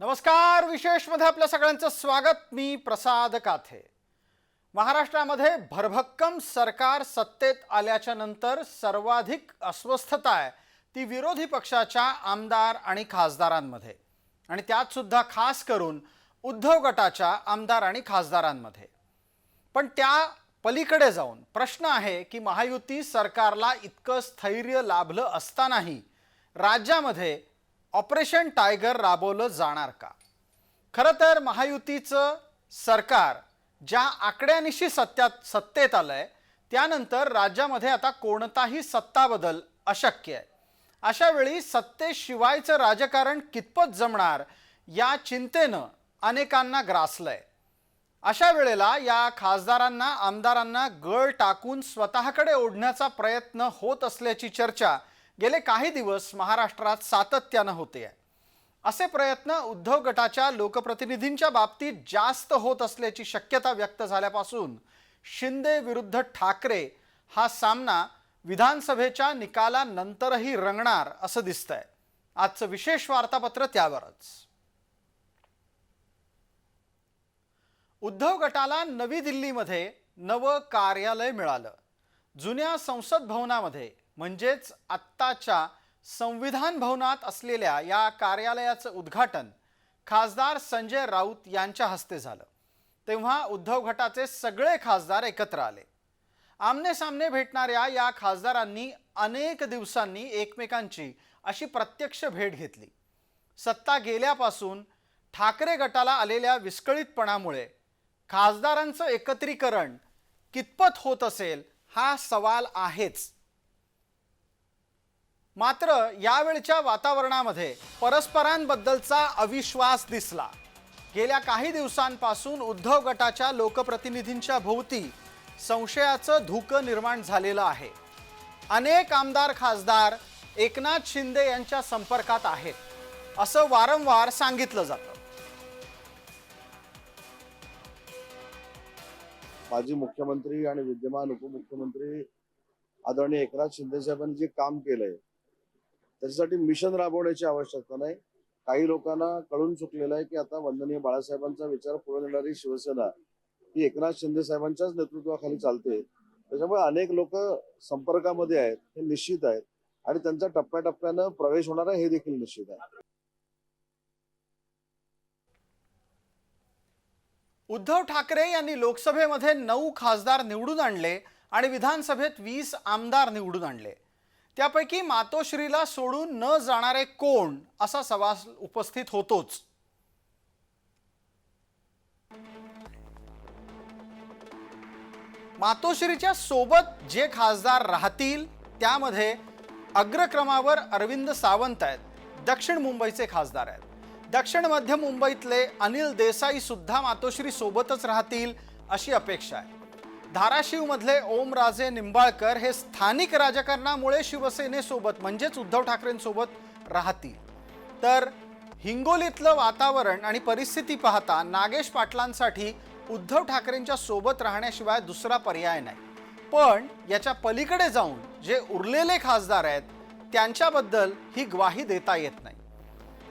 नमस्कार विशेषमध्ये आपल्या सगळ्यांचं स्वागत. मी प्रसाद काथे. महाराष्ट्रामध्ये भरभक्कम सरकार सत्तेत आल्याच्यानंतर सर्वाधिक अस्वस्थता आहे ती विरोधी पक्षाच्या आमदार आणि खासदारांमध्ये. आणि त्यात सुद्धा खास करून उद्धव गटाच्या आमदार आणि खासदारांमध्ये. पण त्या पलीकडे जाऊन प्रश्न आहे की महायुती सरकारला इतकं स्थैर्य लाभलं असतानाही राज्यामध्ये ऑपरेशन टायगर राबवलं जाणार का? खरं तर महायुतीचं सरकार ज्या आकड्यानिशी सत्यात सत्तेत आलं आहे त्यानंतर राज्यामध्ये आता कोणताही सत्ता बदल अशक्य आहे. अशा वेळी सत्तेशिवायचं राजकारण कितपत जमणार या चिंतेनं अनेकांना ग्रासलंय. अशा वेळेला या खासदारांना आमदारांना गळ टाकून स्वतःकडे ओढण्याचा प्रयत्न होत असल्याची चर्चा गेले काही दिवस महाराष्ट्रात सातत्यानं होते. आहे असे प्रयत्न उद्धव गटाच्या लोकप्रतिनिधींच्या बाबतीत जास्त होत असल्याची शक्यता व्यक्त झाल्यापासून शिंदे विरुद्ध ठाकरे हा सामना विधानसभेच्या निकालानंतरही रंगणार असं दिसतंय. आजचं विशेष वार्तापत्र त्यावरच. उद्धव गटाला नवी दिल्लीमध्ये नवं कार्यालय मिळालं. जुन्या संसद भवनामध्ये म्हणजेच आत्ताच्या संविधान भवनात असलेल्या या कार्यालयाचं उद्घाटन खासदार संजय राऊत यांच्या हस्ते झालं. तेव्हा उद्धव गटाचे सगळे खासदार एकत्र आले. आमने सामने भेटणाऱ्या या खासदारांनी अनेक दिवसांनी एकमेकांची अशी प्रत्यक्ष भेट घेतली. सत्ता गेल्यापासून ठाकरे गटाला आलेल्या विस्कळीतपणामुळे खासदारांचं एकत्रीकरण कितपत होत असेल हा सवाल आहेच. मात्र यावेळच्या वातावरणामध्ये परस्परांबद्दलचा अविश्वास दिसला. गेल्या काही दिवसांपासून उद्धव गटाच्या लोकप्रतिनिधींच्या भोवती संशयाचं धुकं निर्माण झालेलं आहे. अनेक आमदार खासदार एकनाथ शिंदे यांच्या संपर्कात आहेत असं वारंवार सांगितलं जातं. माजी मुख्यमंत्री आणि विद्यमान उपमुख्यमंत्री आदरणीय एकनाथ शिंदे साहेबांनी जे काम केलंय त्याच्यासाठी मिशन राबवण्याची आवश्यकता नाही. काही लोकांना कळून चुकलेलं आहे की आता वंदनीय बाळासाहेबांचा विचार पुढे नेणारी शिवसेना ही एकनाथ शिंदे साहेबांच्याच नेतृत्वाखाली चालते. त्याच्यामुळे अनेक लोक संपर्कामध्ये आहेत हे निश्चित आहेत आणि त्यांचा टप्प्याटप्प्यानं प्रवेश होणार आहे हे देखील निश्चित आहे. उद्धव ठाकरे यांनी लोकसभेमध्ये नऊ खासदार निवडून आणले आणि विधानसभेत वीस आमदार निवडून आणले. त्यापैकी मातोश्रीला सोडून न जाणारे कोण असा सवाल उपस्थित होतोच. मातोश्रीच्या सोबत जे खासदार राहतील त्यामध्ये अग्रक्रमावर अरविंद सावंत आहेत दक्षिण मुंबईचे खासदार आहेत. दक्षिण मध्य मुंबईतले अनिल देसाई सुद्धा मातोश्री सोबतच राहतील अशी अपेक्षा आहे. धाराशिवमधले ओमराजे निंबाळकर हे स्थानिक राजकारणामुळे शिवसेनेसोबत म्हणजेच उद्धव ठाकरेंसोबत राहतील. तर हिंगोलीतलं वातावरण आणि परिस्थिती पाहता नागेश पाटलांसाठी उद्धव ठाकरेंच्या सोबत राहण्याशिवाय दुसरा पर्याय नाही. पण याच्या पलीकडे जाऊन जे उरलेले खासदार आहेत त्यांच्याबद्दल ही ग्वाही देता येत नाही.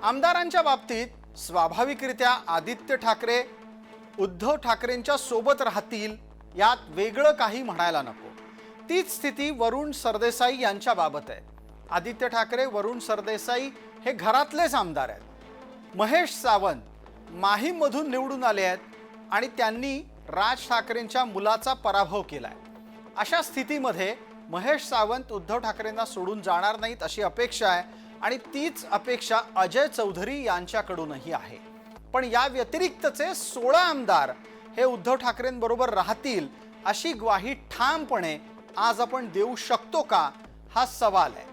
आमदारांच्या बाबतीत स्वाभाविकरित्या आदित्य ठाकरे उद्धव ठाकरेंच्या सोबत राहतील यात वेगळं काही म्हणायला नको. तीच स्थिती वरुण सरदेसाई यांच्याबाबत आहे. आदित्य ठाकरे वरुण सरदेसाई हे घरातलेच आमदार आहेत. महेश सावंत माहीममधून निवडून आले आहेत आणि त्यांनी राज ठाकरेंच्या मुलाचा पराभव केला आहे अशा स्थितीमध्ये महेश सावंत उद्धव ठाकरेंना सोडून जाणार नाहीत अशी अपेक्षा आहे आणि तीच अपेक्षा अजय चौधरी यांच्याकडूनही आहे. पण या व्यतिरिक्तचे सोळा आमदार हे उद्धव ठाकरेंबरोबर राहतील अशी ग्वाही ठामपणे आज आपण देऊ शकतो का हा सवाल आहे.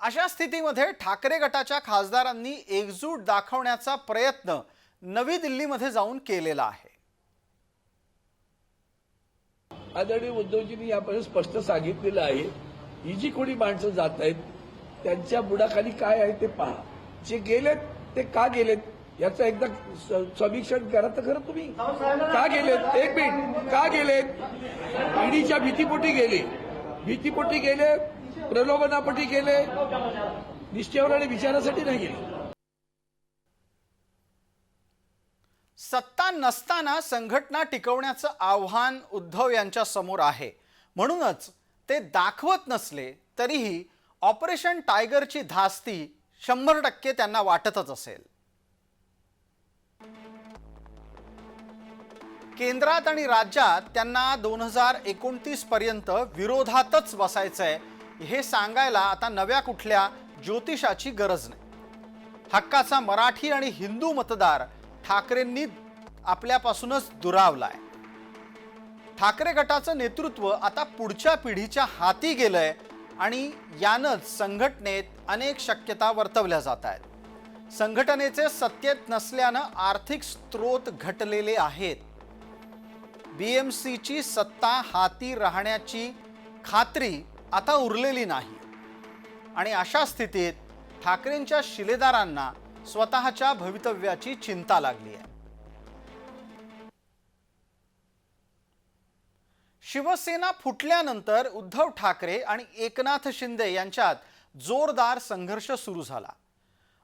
अशा स्थितीमध्ये ठाकरे गटाच्या खासदारांनी एकजूट दाखवण्याचा प्रयत्न नवी दिल्लीमध्ये जाऊन केलेला आहे. आदरणीय उद्धवजींनी यापासून स्पष्ट सांगितलेलं आहे ही जी कोणी माणसं जात आहेत त्यांच्या बुडाखाली काय आहे ते पहा. जे गेलेत ते का गेलेत? याचं एकदा समीक्षण करा तर खरं तुम्ही. का गेलेत? एक मिनिट. का गेलेत? ईडीच्या भीतीपोटी गेले. भीतीपोटी गेले प्रलोभनापटी गेले निश्चयावर आणि विचारासाठी नाही गेले. सत्ता नसताना संघटना टिकवण्याचं आव्हान उद्धव यांच्या समोर आहे. म्हणूनच ते दाखवत नसले तरीही ऑपरेशन टायगरची धास्ती शंभर टक्के त्यांना वाटतच असेल. केंद्रात आणि राज्यात त्यांना दोन हजार एकोणतीस पर्यंत विरोधातच बसायचंय. हे सांगायला आता नव्या कुठल्या ज्योतिषाची गरज नाही. हक्काचा मराठी आणि हिंदू मतदार ठाकरेंनी आपल्यापासूनच दुरावलाय. ठाकरे गटाचं नेतृत्व आता पुढच्या पिढीच्या हाती गेलंय. आणि यानंच संघटनेत अनेक शक्यता वर्तवल्या जात आहेत. संघटनेचे सत्तेत नसल्यानं आर्थिक स्रोत घटलेले आहेत. बी एम सीची सत्ता हाती राहण्याची खात्री आता उरलेली नाही. आणि अशा स्थितीत ठाकरेंच्या शिलेदारांना स्वतःच्या भवितव्याची चिंता लागली आहे. शिवसेना फुटल्यानंतर उद्धव ठाकरे आणि एकनाथ शिंदे यांच्यात जोरदार संघर्ष सुरू झाला.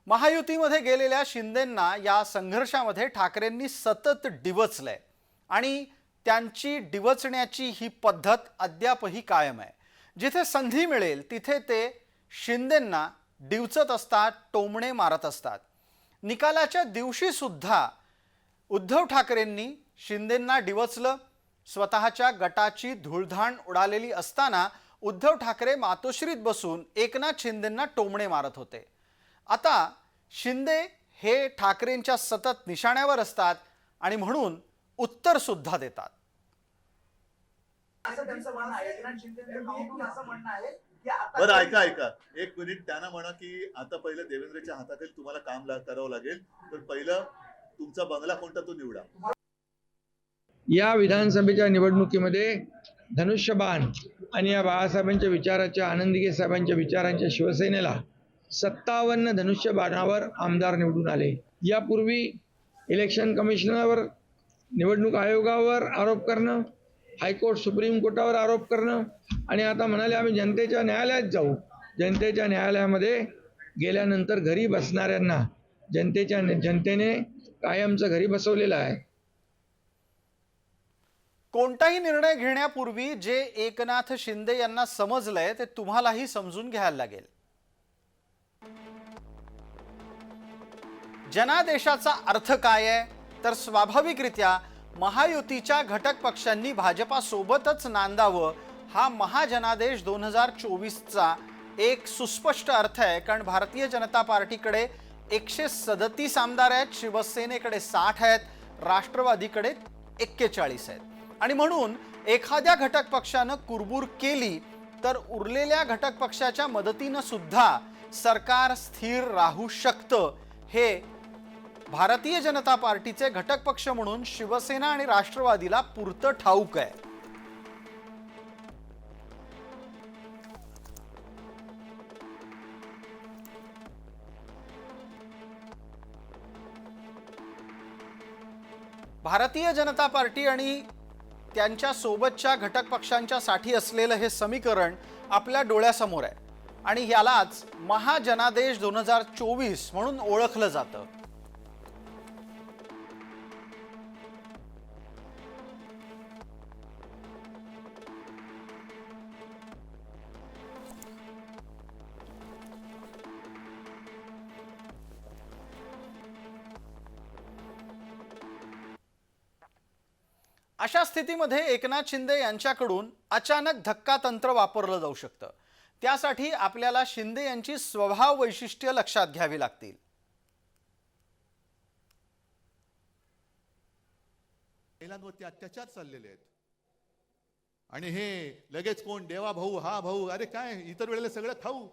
महायुतीमध्ये गेलेल्या शिंदेंना या संघर्षामध्ये ठाकरेंनी सतत डिवचलंय आणि त्यांची डिवचण्याची ही पद्धत अद्यापही कायम आहे. जिथे संधी मिळेल तिथे ते शिंदेंना डिवचत असतात टोमणे मारत असतात. निकालाच्या दिवशीसुद्धा उद्धव ठाकरेंनी शिंदेंना डिवचलं स्वतःच्या गटाची धुळधाण उडालेली असताना उद्धव ठाकरे मातोश्रीत बसून एकनाथ शिंदेंना टोमणे मारत होते. आता शिंदे हे ठाकरेंच्या सतत निशाण्यावर असतात आणि म्हणून उत्तर सुद्धा देतात. असं त्यांचं म्हणणं आहे. एकनाथ शिंदेचं काउंटून असं म्हणणं आहे की आता बरं ऐका ऐका. एक मिनिट. त्यांना म्हणा की आता पहिलं देवेंद्रच्या हाताखाली तुम्हाला काम करावं लागेल. तर पहिलं तुमचा बंगला कोणता तो निवडा. या विधानसभेच्या निवडणुकीमध्ये धनुष्यबाण आणि या बाळासाहेबांच्या विचाराच्या आनंदगे साहेबांच्या विचारांच्या शिवसेनेला सत्तावन्न धनुष्यबाणावर आमदार निवडून आले. यापूर्वी इलेक्शन कमिशनरवर निवडणूक आयोगावर आरोप करणं हायकोर्ट सुप्रीम कोर्टावर आरोप करणं आणि आता म्हणाले आम्ही जनतेच्या न्यायालयात जाऊ. जनतेच्या न्यायालयामध्ये गेल्यानंतर घरी बसणाऱ्यांना जनतेच्या जनतेने कायमचं घरी बसवलेलं आहे. कोणताही निर्णय घेण्यापूर्वी जे एकनाथ शिंदे यांना समजलंय ते तुम्हालाही समजून घ्यायला लागेल. जनादेशाचा अर्थ काय आहे? तर स्वाभाविकरित्या महायुतीच्या घटक पक्षांनी भाजपासोबतच नांदावं हा महाजनादेश दोन हजार चोवीसचा एक सुस्पष्ट अर्थ आहे. कारण भारतीय जनता पार्टीकडे एकशे सदतीस आमदार आहेत शिवसेनेकडे साठ आहेत राष्ट्रवादीकडे एक्केचाळीस आहेत. आणि म्हणून एखाद्या घटक पक्षानं कुरबूर केली तर उरलेल्या घटक पक्षाच्या मदतीनं सुद्धा सरकार स्थिर राहू शकतं. हे भारतीय जनता पार्टीचे घटक पक्ष म्हणून शिवसेना आणि राष्ट्रवादीला पुरतं ठाऊक आहे. भारतीय जनता पार्टी आणि त्यांच्या सोबतच्या घटक पक्षांच्या साठी असलेलं हे समीकरण आपल्या डोळ्यासमोर आहे. आणि यालाच महाजनादेश दोन हजार चोवीस म्हणून ओळखलं जातं. अशा स्थितीमध्ये एकनाथ शिंदे यांच्याकडून अचानक धक्का तंत्र वापरलं जाऊ शकतं. त्यासाठी आपल्याला शिंदे यांची स्वभाव वैशिष्ट्य लक्षात घ्यावी लागतील. महिलांवरती अत्याचार चाललेले आहेत. आणि हे लगेच कोण? देवा भाऊ हा भाऊ अरे काय? इतर वेळेला सगळं खाऊ.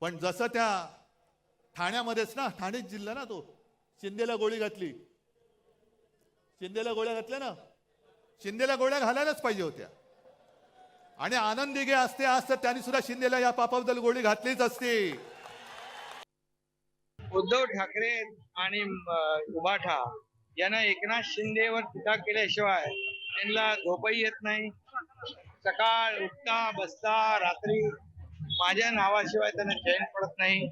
पण जसं त्या ठाण्यामध्येच ना ठाणे जिल्हा ना तो शिंदेला गोळी घातली. शिंदेला गोळ्या घातल्या ना? शिंदेला गोळ्या घालायलाच पाहिजे होत्या. आणि आनंद दिघे असते आज तर त्यांनी सुद्धा शिंदेला या पापाबद्दल गोळी घातलीच असती. उद्धव ठाकरे आणि अं, उबाठा यांना एकनाथ शिंदेवर टीका केल्याशिवाय त्यांना झोपही येत नाही. सकाळ उठता बसता रात्री माझ्या नावाशिवाय त्यांना चैन पडत नाही.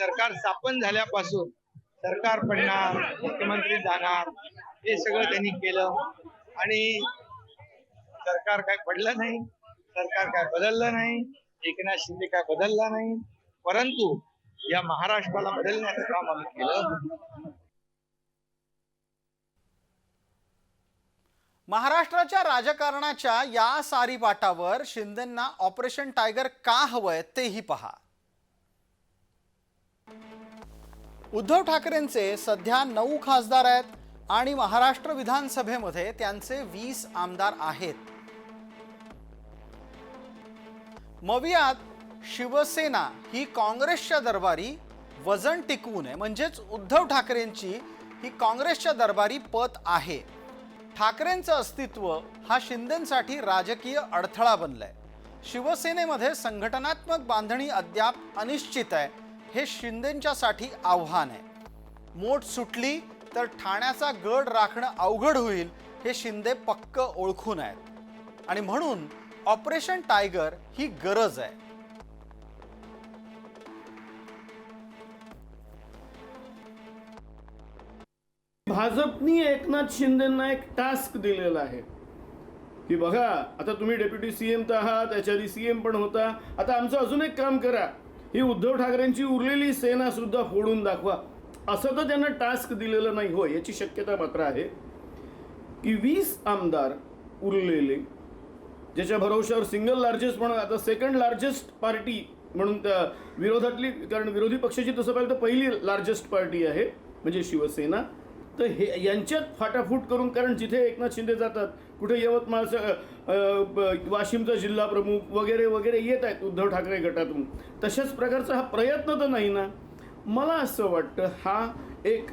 सरकार स्थापन झाल्यापासून सरकार पडणार मुख्यमंत्री जाणार. हे सगळं त्यांनी केलं. आणि सरकार काय पडलं नाही सरकार काय बदललं नाही एकनाथ शिंदे काय बदलला नाही परंतु या महाराष्ट्राला बदलण्याचं काम आम्ही केलं. महाराष्ट्राच्या राजकारणाच्या या सारीपाटावर शिंदेंना ऑपरेशन टायगर का हवंय तेही पहा. उद्धव ठाकरेंचे सध्या नऊ खासदार आहेत. आणि महाराष्ट्र विधानसभेमध्ये त्यांचे वीस आमदार आहेत. मवियात शिवसेना ही काँग्रेसच्या दरबारी वजन टिकवू नये म्हणजेच उद्धव ठाकरेंची ही काँग्रेसच्या दरबारी पत आहे. ठाकरेंचं अस्तित्व हा शिंदेसाठी राजकीय अडथळा बनलाय. शिवसेनेमध्ये संघटनात्मक बांधणी अद्याप अनिश्चित आहे हे शिंदेंच्यासाठी आव्हान आहे. मोठ सुटली तर ठाण्याचा गड राखणं अवघड होईल हे शिंदे पक्क ओळखून आहेत. आणि म्हणून ऑपरेशन टायगर ही गरज आहे. भाजपनी एकनाथ शिंदेना एक टास्क दिलेला आहे. की बघा आता तुम्ही डेप्युटी सीएम तर आहात त्याच्या आधी सीएम पण होता. आता आमचं अजून एक काम करा. ही उद्धव ठाकरेंची उरलेली सेना सुद्धा फोडून दाखवा. असं तर त्यांना टास्क दिलेलं नाही हो याची शक्यता मात्र आहे की वीस आमदार उरलेले ज्याच्या भरोशावर सिंगल लार्जेस्ट म्हणून आता सेकंड लार्जेस्ट पार्टी म्हणून त्या विरोधातली कारण विरोधी पक्षाची तसं पाहिलं तर पहिली लार्जेस्ट पार्टी आहे म्हणजे शिवसेना. तर हे यांच्यात फाटाफूट करून कारण जिथे एकनाथ शिंदे जातात कुठे यवतमाळचं वाशिमचा जिल्हा प्रमुख वगैरे वगैरे येत आहेत उद्धव ठाकरे गटातून तशाच प्रकारचा हा प्रयत्न तर नाही ना. मला असं वाटतं हा एक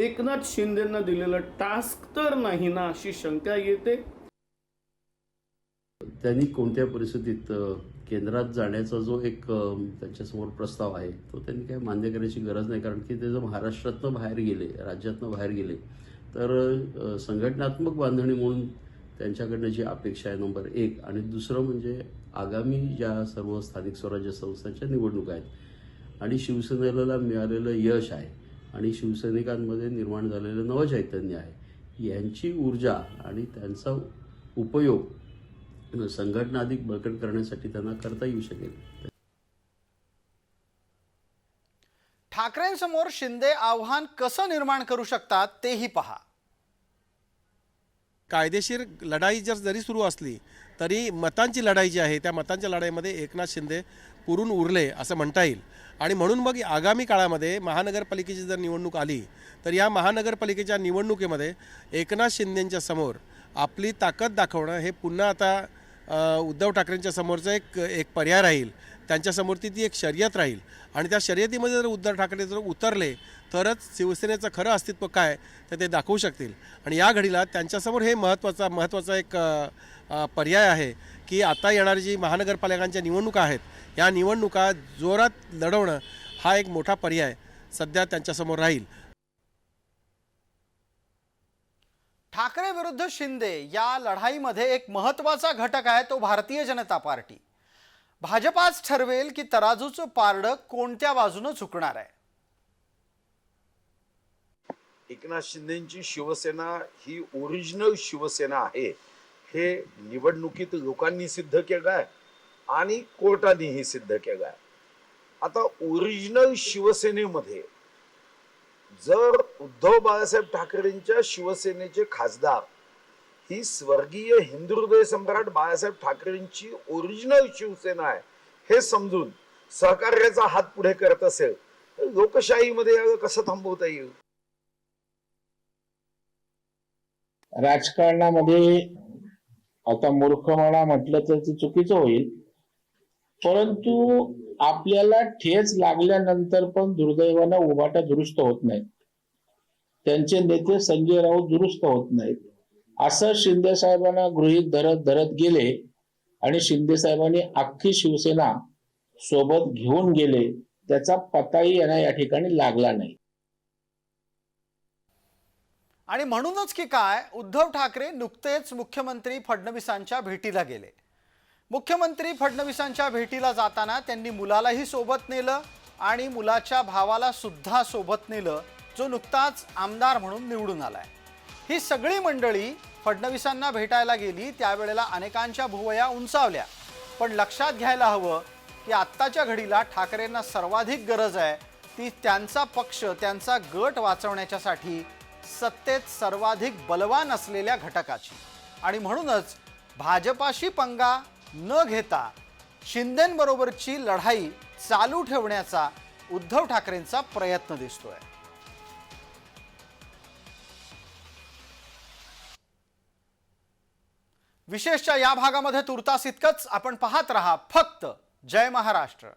एकनाथ शिंदेंना दिलेला टास्क तर नाही ना अशी शंका येते? त्यांनी कोणत्या परिस्थितीत केंद्रात जाण्याचा जो एक त्यांच्यासमोर प्रस्ताव आहे तो त्यांनी काय मान्य करायची गरज नाही. कारण की ते जर महाराष्ट्रातनं बाहेर गेले राज्यातनं बाहेर गेले तर संघटनात्मक बांधणी म्हणून त्यांच्याकडनं जी अपेक्षा आहे नंबर एक. आणि दुसरं म्हणजे आगामी ज्या सर्व स्थानिक स्वराज्य संस्थांच्या निवडणुका आहेत आणि शिवसेनेला मिळालेलं यश आहे आणि शिवसैनिकांमध्ये निर्माण झालेलं नवचैतन्य आहे. यांची ऊर्जा आणि त्यांचा उपयोग संघटना अधिक बळकट करण्यासाठी त्यांना करता येऊ शकेल. ठाकरेंसमोर शिंदे आव्हान कसं निर्माण करू शकतात तेही पहा. कायदेशीर लढाई जर जरी सुरू असली तरी मतांची लढाई जी आहे त्या मतांच्या लढाईमध्ये एकनाथ शिंदे पुरून उरले असं म्हणता येईल. आणि म्हणून मग आगामी काळामध्ये महानगरपालिकेची जर निवडणूक आली तर या महानगरपालिकेच्या निवडणुकीमध्ये एकनाथ शिंदेंच्या समोर आपली ताकद दाखवणं हे पुन्हा आता उद्धव ठाकरेंच्या समोरचं एक एक पर्याय राहील. त्यांच्यासमोर ती ती एक शर्यत राहील. आणि त्या शर्यतीमध्ये जर उद्धव ठाकरे जर उतरले तरच शिवसेनेचं खरं अस्तित्व काय तर ते दाखवू शकतील. आणि या घडीला त्यांच्यासमोर हे महत्त्वाचा महत्त्वाचा एक पर्याय आहे की आता येणारी जी महानगरपालिकांच्या निवडणुका आहेत या निवडणुका जोरात लढवणं हा एक मोठा पर्याय सध्या त्यांच्यासमोर राहील. ठाकरे विरुद्ध शिंदे या लढाईमध्ये एक महत्त्वाचा घटक आहे तो भारतीय जनता पार्टी. भाजपाच ठरवेल की तराजूचं पारडं कोणत्या बाजूनं झुकणार आहे. एकनाथ शिंदेची शिवसेना ही ओरिजिनल शिवसेना आहे. हे निवडणुकीत लोकांनी सिद्ध केलं आहे आणि कोर्टानेही सिद्ध केलं आहे. आता ओरिजिनल शिवसेनेमध्ये जर उद्धव बाळासाहेब ठाकरेंच्या शिवसेनेचे खासदार ही स्वर्गीय हिंदुहृदय सम्राट बाळासाहेब ठाकरेंची ओरिजिनल शिवसेना आहे हे समजून सहकार्याचा हात पुढे करत असेल तर लोकशाहीमध्ये कसं थांबवता येईल? राजकारणामध्ये आता मूर्खपणा म्हटलं तर ते चुकीचं होईल. परंतु आपल्याला ठेच लागल्यानंतर पण दुर्दैवानं उभाटा दुरुस्त होत नाहीत. त्यांचे नेते संजय राऊत दुरुस्त होत नाहीत. असं शिंदे साहेबांना गृहीत धरत धरत गेले आणि शिंदे साहेबांनी अख्खी शिवसेना सोबत घेऊन गेले त्याचा पताही यांना या ठिकाणी लागला नाही. आणि म्हणूनच की काय उद्धव ठाकरे नुकतेच मुख्यमंत्री फडणवीसांच्या भेटीला गेले. मुख्यमंत्री फडणवीसांच्या भेटीला जाताना त्यांनी मुलालाही सोबत नेलं आणि मुलाच्या भावाला सुद्धा सोबत नेलं जो नुकताच आमदार म्हणून निवडून आलाय. ही सगळी मंडळी फडणवीसांना भेटायला गेली त्यावेळेला अनेकांच्या भुवया उंचावल्या. पण लक्षात घ्यायला हवं की आत्ताच्या घडीला ठाकरेंना सर्वाधिक गरज आहे ती त्यांचा पक्ष त्यांचा गट वाचवण्याच्यासाठी सत्तेत सर्वाधिक बलवान असलेल्या घटकाची. आणि म्हणूनच भाजपाशी पंगा न घेता शिंदेंबरोबरची लढाई चालू ठेवण्याचा उद्धव ठाकरेंचा प्रयत्न दिसतोय. विशेषच्या या भागामध्ये तुर्तास इतकंच. आपण पाहत रहा फक्त जय महाराष्ट्र.